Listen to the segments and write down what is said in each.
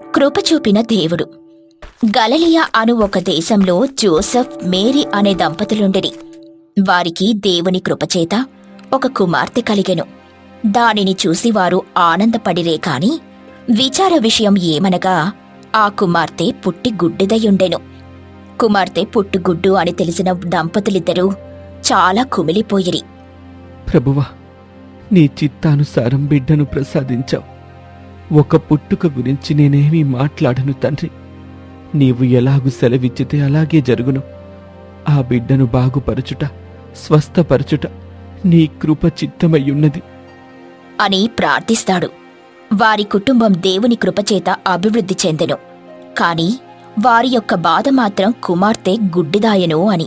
కృప చూపిన దేవుడు. గలలియా అను ఒక దేశంలో జోసెఫ్ మేరీ అనే దంపతులుండిరి వారికి దేవుని కృపచేత ఒక కుమార్తె కలిగెను. దానిని చూసి వారు ఆనందపడిరే కాని విచార విషయం ఏమనగా ఆ కుమార్తె పుట్టి గుడ్డిదయుండెను కుమార్తె పుట్టుగుడ్డు అని తెలిసిన దంపతులిద్దరూ చాలా కుమిలిపోయిరి. ప్రభువా నీ చిత్తానుసారం బిడ్డను ప్రసాదించావు. ఒక పుట్టుక గురించి నేనేమీ మాట్లాడను తండ్రి. నీవు ఎలాగు సెలవిచ్చితే అలాగే జరుగును. ఆ బిడ్డను బాగుపరచుట స్వస్థపరచుట నీ కృప చిత్తమయ్యున్నది. అని ప్రార్థిస్తాడు. వారి కుటుంబం దేవుని కృపచేత అభివృద్ధి చెందెను. కాని వారి యొక్క బాధ మాత్రం కుమార్తె గుడ్డిదాయను అని.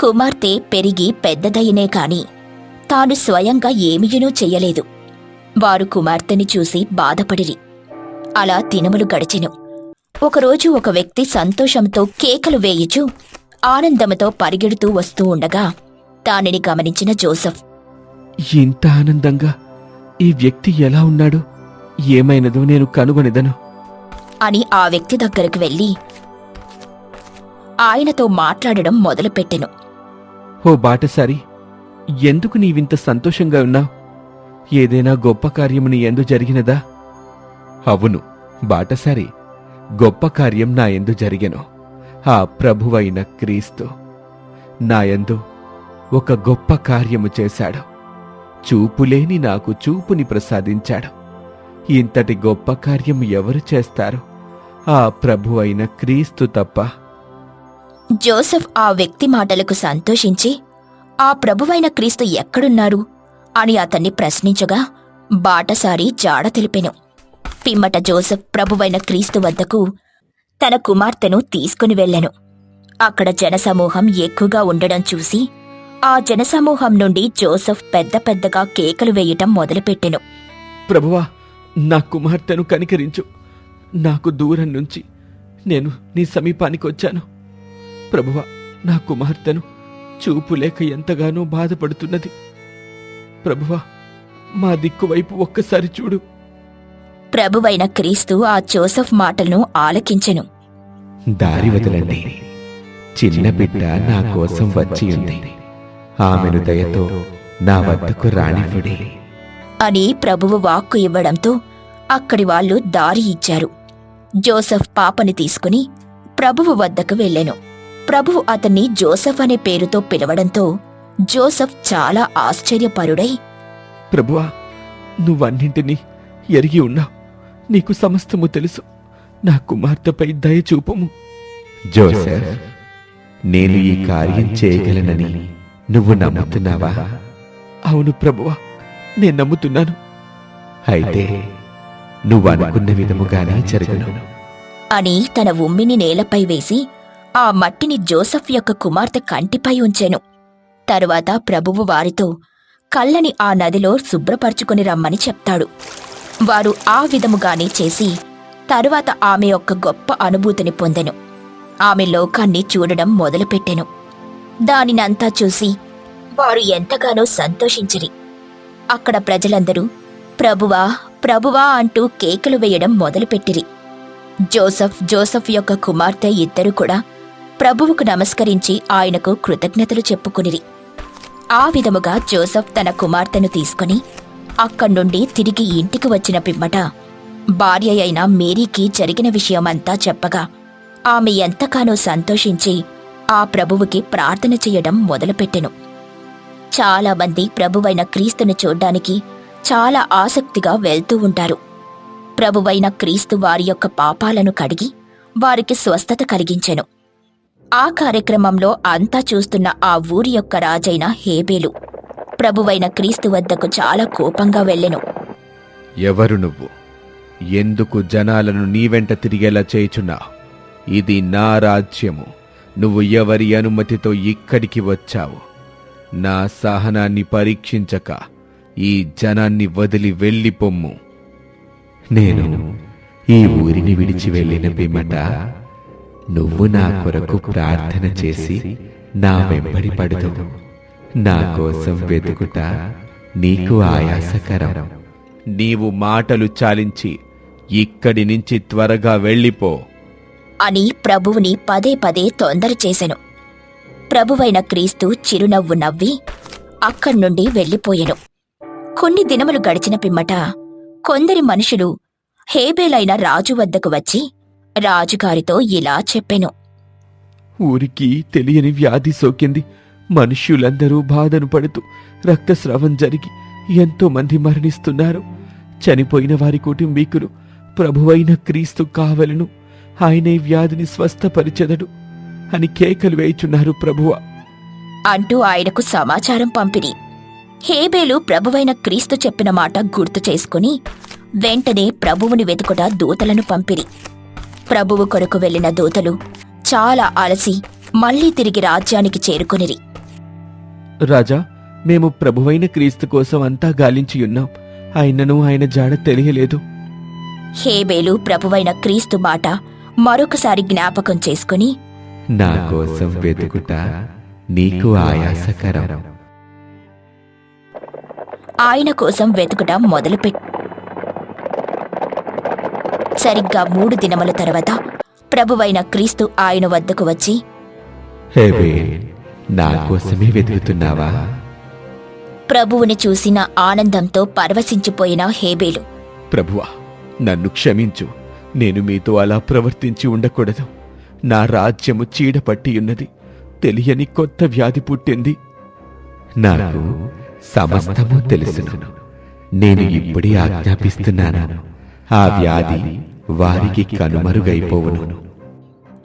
కుమార్తె పెరిగి పెద్దదయ్యనే కాని తాను స్వయంగా ఏమియునూ చెయ్యలేదు వారు కుమార్తెని చూసి బాధపడిరి. అలా దినములు గడిచెను. ఒకరోజు ఒక వ్యక్తి సంతోషంతో కేకలు వేయుచు ఆనందముతో పరిగెడుతూ వస్తూ ఉండగా దానిని గమనించిన జోసెఫ్ ఇంత ఆనందంగా ఈ వ్యక్తి ఎలా ఉన్నాడు? ఏమైనదో నేను కనుగొనిదను. అని ఆ వ్యక్తి దగ్గరకు వెళ్ళి ఆయనతో మాట్లాడడం మొదలుపెట్టెను. ఓ బాటసారి ఎందుకు నీవింత సంతోషంగా ఉన్నావు? ఏదైనా గొప్ప కార్యముని ఎందు జరిగినదా? అవును బాటసారి గొప్ప కార్యం నా ఎందు జరిగెను. ఆ ప్రభువైన క్రీస్తు నాయందు ఒక గొప్ప కార్యము చేశాడు. చూపులేని నాకు చూపుని ప్రసాదించాడు. ఇంతటి గొప్ప కార్యం ఎవరు చేస్తారు? ఆ ప్రభువైన క్రీస్తు తప్ప. జోసెఫ్ ఆ వ్యక్తి మాటలకు సంతోషించి ఆ ప్రభువైన క్రీస్తు ఎక్కడున్నారు? అని అతన్ని ప్రశ్నించగా బాటసారి జాడ తెలిపెను. పిమ్మట జోసెఫ్ ప్రభువైన క్రీస్తు వద్దకు తన కుమార్తెను తీసుకుని వెళ్ళెను. అక్కడ జనసమూహం ఎక్కువగా ఉండడం చూసి ఆ జనసమూహం నుండి జోసెఫ్ పెద్ద పెద్దగా కేకలు వేయటం మొదలుపెట్టెను. ప్రభువా నా కుమార్తెను కనికరించు. నాకు దూరం నుంచి నేను నీ సమీపానికి వచ్చాను. ప్రభువా నా కుమార్తెను చూపు లేక ఎంతగానో బాధపడుతున్నది. ప్రభువా మా దిక్కు వైపు ఒక్కసారి చూడు. ప్రభువైన క్రీస్తు ఆ జోసెఫ్ మాటలను ఆలకించెను. దారి వదలండి. చిన్న బిడ్డ నా కోసం వచ్చి ఉంది. ఆమెను దయతో నా వద్దకు రానివ్వడి. అని ప్రభువు వాక్కు ఇవ్వడంతో అక్కడి వాళ్ళు దారి ఇచ్చారు. జోసెఫ్ పాపని తీసుకుని ప్రభువు వద్దకు వెళ్ళెను. ప్రభువు అతన్ని జోసెఫ్ అనే పేరుతో పిలవడంతో జోసెఫ్ చాలా ఆశ్చర్యపరుడై ప్రభువా నువ్వన్నింటినీ ఎరిగి ఉన్నావు నీకు సమస్తము తెలుసు. నా కుమార్తెపై దయ చూపము. జోసెఫ్ నేను ఈ కార్యం చేయగలనని నువ్వు నమ్ముతున్నావా? అవును ప్రభువా నేను నమ్ముతున్నాను. అయితే నువ్వు అనుకున్న విధముగానే జరుగును. అని తన ఉమ్మిని నేలపై వేసి ఆ మట్టిని జోసెఫ్ యొక్క కుమార్తె కంటిపై ఉంచెను. తరువాత ప్రభువు వారితో కళ్ళని ఆ నదిలో శుభ్రపరచుకుని రమ్మని చెప్తాడు. వారు ఆ విధముగానే చేసి తరువాత ఆమె యొక్క గొప్ప అనుభూతిని పొందెను. ఆమె లోకాన్ని చూడడం మొదలుపెట్టెను. దానినంతా చూసి వారు ఎంతగానో సంతోషించిరి. అక్కడ ప్రజలందరూ ప్రభువా ప్రభువా అంటూ కేకలు వేయడం మొదలుపెట్టిరి. జోసఫ్ జోసఫ్ యొక్క కుమార్తె ఇద్దరు కూడా ప్రభువుకు నమస్కరించి ఆయనకు కృతజ్ఞతలు చెప్పుకునిరి. ఆ విధముగా జోసఫ్ తన కుమార్తెను తీసుకుని అక్కడ్నుండి తిరిగి ఇంటికి వచ్చిన పిమ్మట భార్య అయిన మేరీకి జరిగిన విషయమంతా చెప్పగా ఆమె ఎంతగానో సంతోషించి ఆ ప్రభువుకి ప్రార్థన చేయడం మొదలుపెట్టెను. చాలామంది ప్రభువైన క్రీస్తును చూడ్డానికి చాలా ఆసక్తిగా వెళ్తూ ఉంటారు. ప్రభువైన క్రీస్తు వారి యొక్క పాపాలను కడిగి వారికి స్వస్థత కలిగించెను. ఆ కార్యక్రమంలో అంతా చూస్తున్న ఆ ఊరి యొక్క రాజైన హేబేలు. ప్రభువైన క్రీస్తు వద్దకు చాలా కోపంగా వెళ్ళెను. ఎవరు నువ్వు? ఎందుకు జనాలను నీ వెంట తిరిగేలా చేయుచున్నావు ఇది నా రాజ్యము. నువ్వు ఎవరి అనుమతితో ఇక్కడికి వచ్చావు? నా సహనాన్ని పరీక్షించక ఈ జనాన్ని వదిలి వెళ్ళిపొమ్ము. నేను ఈ ఊరిని విడిచి వెళ్ళిన పిమ్మట నువ్వు నా కొరకు ప్రార్థన చేసి నా వెంబడి పడదు నా కోసం వెతుకుట నీకు ఆయాసకరం. నీవు మాటలు చాలించి ఇక్కడి నుంచి త్వరగా వెళ్ళిపో. అని ప్రభువుని పదే పదే తొందర చేసెను. ప్రభువైన క్రీస్తు చిరునవ్వు నవ్వి అక్కడి నుండి వెళ్ళిపోయెను. కొన్ని దినములు గడిచిన పిమ్మట కొందరి మనుషులు హేబేలైన రాజు వద్దకు వచ్చి రాజుగారితో ఇలా చెప్పెను. ఊరికి తెలియని వ్యాధి సోకింది. మనుష్యులందరూ బాధను పడుతూ రక్తస్రావం జరిగి ఎంతో మంది మరణిస్తున్నారు. చనిపోయిన వారి కుటుంబీకులు ప్రభువైన క్రీస్తు కావలను ఆయన వ్యాధిని స్వస్థపరిచెదడు అని కేకలు వేయుచున్నారు ప్రభువ. అంటూ ఆయనకు సమాచారం పంపిరి. హేబేలు ప్రభువైన క్రీస్తు చెప్పిన మాట గుర్తు చేసుకుని వెంటనే ప్రభువుని వెతుకుట దూతలను పంపిరి. ప్రభువు కొరకు వెళ్ళిన దూతలు చాలా అలసి మళ్ళీ తిరిగి రాజ్యానికి చేరుకొనిరి. రాజా మేము ప్రభువైన క్రీస్తు కోసం అంతా గాలించియున్నాం ఆయనను ఆయన జాడ తెలియలేదు. హేబేలు ప్రభువైన క్రీస్తు మాట మరొకసారి జ్ఞాపకం చేసుకుని నా కోసం వెతుకుట నీకు ఆయాసకరం. ఆయన కోసం వెతుకుట మొదలుపెట్ సరిగ్గా మూడు దినముల తర్వాత ప్రభువైన క్రీస్తు ఆయన వద్దకు వచ్చి నా కోసమే వెతుకుతున్నావా? ప్రభువుని చూసిన ఆనందంతో పరవశించిపోయిన హేబేలు ప్రభువా నన్ను క్షమించు. నేను మీతో అలా ప్రవర్తించి ఉండకూడదు. నా రాజ్యము చీడపట్టి ఉన్నది తెలియని కొత్త వ్యాధి పుట్టింది. నాకు సమస్తము తెలుసును. నేను ఇప్పుడే ఆజ్ఞాపిస్తున్నాను. ఆ వ్యాధి వారికి కనుమరుగైపోవును.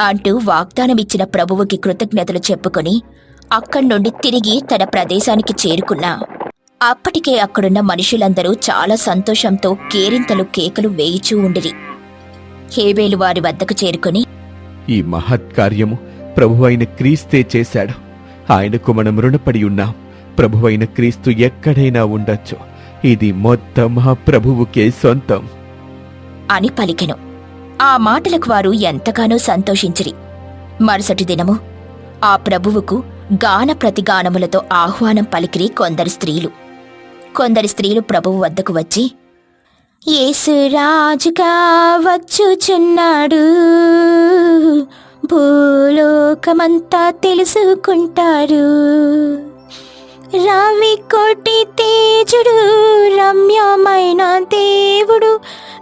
అంటూ వాగ్దానమిచ్చిన ప్రభువుకి కృతజ్ఞతలు చెప్పుకొని అక్కడి నుండి తిరిగి తన ప్రదేశానికి చేరుకున్నా. అప్పటికే అక్కడున్న మనుషులందరూ చాలా సంతోషంతో కేరింతలు కేకలు వేయిచూ ఉండిరి. హేబేలు వారి వద్దకు చేరుకుని ఈ మహత్కార్యము ప్రభువైన క్రీస్తే చేశాడు. ఆయనకు మనం రుణపడి ఉన్నాం. ప్రభువైన క్రీస్తు ఎక్కడైనా ఉండొచ్చు. ఇది మొత్తం ఆ ప్రభువుకే సొంతం. అని పలికెను. ఆ మాటలకు వారు ఎంతగానో సంతోషించిరి. మరుసటి దినము ఆ ప్రభువుకు గాన ప్రతిగానములతో ఆహ్వానం పలికిరి కొందరు స్త్రీలు. కొందరి స్త్రీలు ప్రభువు వద్దకు వచ్చి యేసురాజుగా వచ్చుచున్నాడు. భూలోకమంతా తెలుసుకుంటారు రవి కోటి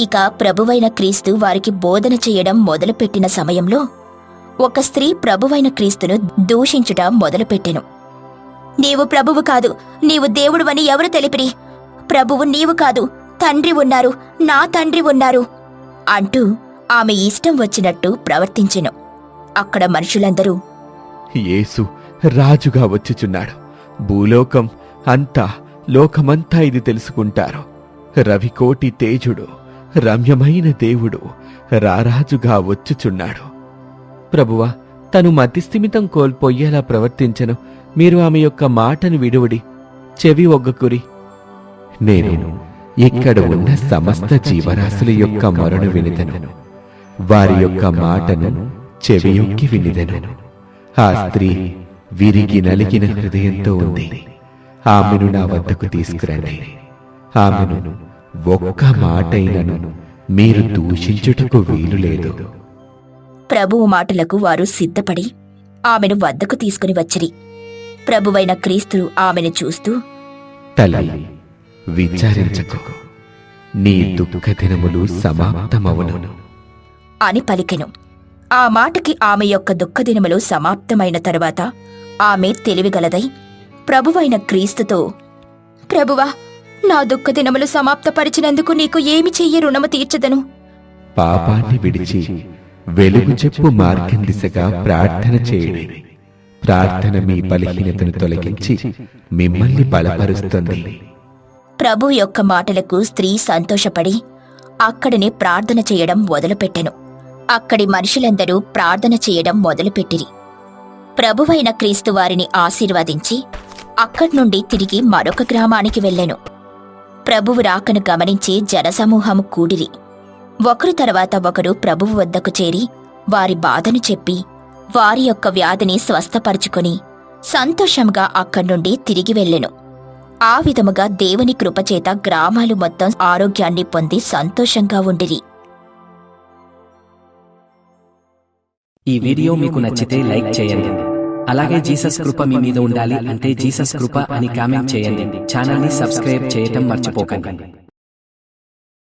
ఇక ప్రభువైన క్రీస్తు వారికి బోధన చేయడం మొదలుపెట్టిన సమయంలో ఒక స్త్రీ ప్రభువైన క్రీస్తును దూషించుట మొదలుపెట్టెను. నీవు ప్రభువు కాదు నీవు దేవుడువని ఎవరు తెలిపిరి? ప్రభువు నీవు కాదు తండ్రి ఉన్నారు నా తండ్రి ఉన్నారు అంటూ ఆమె ఇష్టం వచ్చినట్టు ప్రవర్తించెను. అక్కడ మనుషులందరూ యేసు రాజుగా వచ్చుచున్నాడు. భూలోకం అంతా లోకమంతా ఇది తెలుసుకుంటారు. రవికోటి తేజుడు. రమ్యమైన దేవుడు రారాజుగా వచ్చుచున్నాడు. ప్రభువా తను మతిస్థిమితం కోల్పోయి అలా ప్రవర్తించను. మీరు ఆమె యొక్క మాటను విడువడి చెవి ఒగ్గకురి. నేను ఇక్కడ ఉన్న సమస్త జీవరాశుల యొక్క మొరను వినిదను వారి యొక్క మాటను చెవియొక్కి వినిదను ఆ స్త్రీ విరిగి నలిగిన హృదయంతో ఉంది. ఆమెను నా వద్దకు తీసుకురండి. ఆమెను ఒక్క మాటైనను మీరు దూషించుటకు వీలు లేదు. ప్రభువు మాటలకు వారు సిద్ధపడి ఆమెను వద్దకు తీసుకుని వచ్చిరి. ప్రభువైన క్రీస్తు ఆమెను చూస్తూ తల్లి విచారించకు. నీ దుఃఖ దినములు సమాప్తమవును. అని పలికెను. ఆ మాటకి ఆమె యొక్క దుఃఖదినములు సమాప్తమైన తరువాత ఆమె తెలివిగలదై ప్రభువైన క్రీస్తుతో ప్రభువా నా దుఃఖదినములు సమాప్తపరిచినందుకు నీకు ఏమి చెయ్యి రుణము తీర్చదను. పాపాన్ని విడిచి వెలుగు చెప్పు మార్గం దిశగా ప్రార్థన చేయండి. ప్రార్థన మీ బలహీనతను తొలగించి మిమ్మల్ని బలపరుస్తుంది. ప్రభు యొక్క మాటలకు స్త్రీ సంతోషపడి అక్కడిని ప్రార్థన చేయడం మొదలుపెట్టెను. అక్కడి మనుషులందరూ ప్రార్థన చేయడం మొదలుపెట్టిరి. ప్రభువైన క్రీస్తు వారిని ఆశీర్వదించి అక్కడ్నుండి తిరిగి మరొక గ్రామానికి వెళ్ళెను. ప్రభువు రాకను గమనించి జనసమూహము కూడిరి. ఒకరు తర్వాత ఒకరు ప్రభువు వద్దకు చేరి వారి బాధను చెప్పి వారి యొక్క వ్యాధిని స్వస్థపరుచుకొని సంతోషంగా అక్కడి నుండి తిరిగి వెళ్ళెను. ఆ విధముగా దేవుని కృపచేత గ్రామాలు మొత్తం ఆరోగ్యాన్ని పొంది సంతోషంగా ఉండిరి. ఈ వీడియో మీకు నచ్చితే లైక్ చేయండి. అలాగే జీసస్ కృప మీ మీద ఉండాలి అంటే జీసస్ కృప అని కామెంట్ చేయండి. ఛానల్ని సబ్స్క్రైబ్ చేయటం మర్చిపోకండి.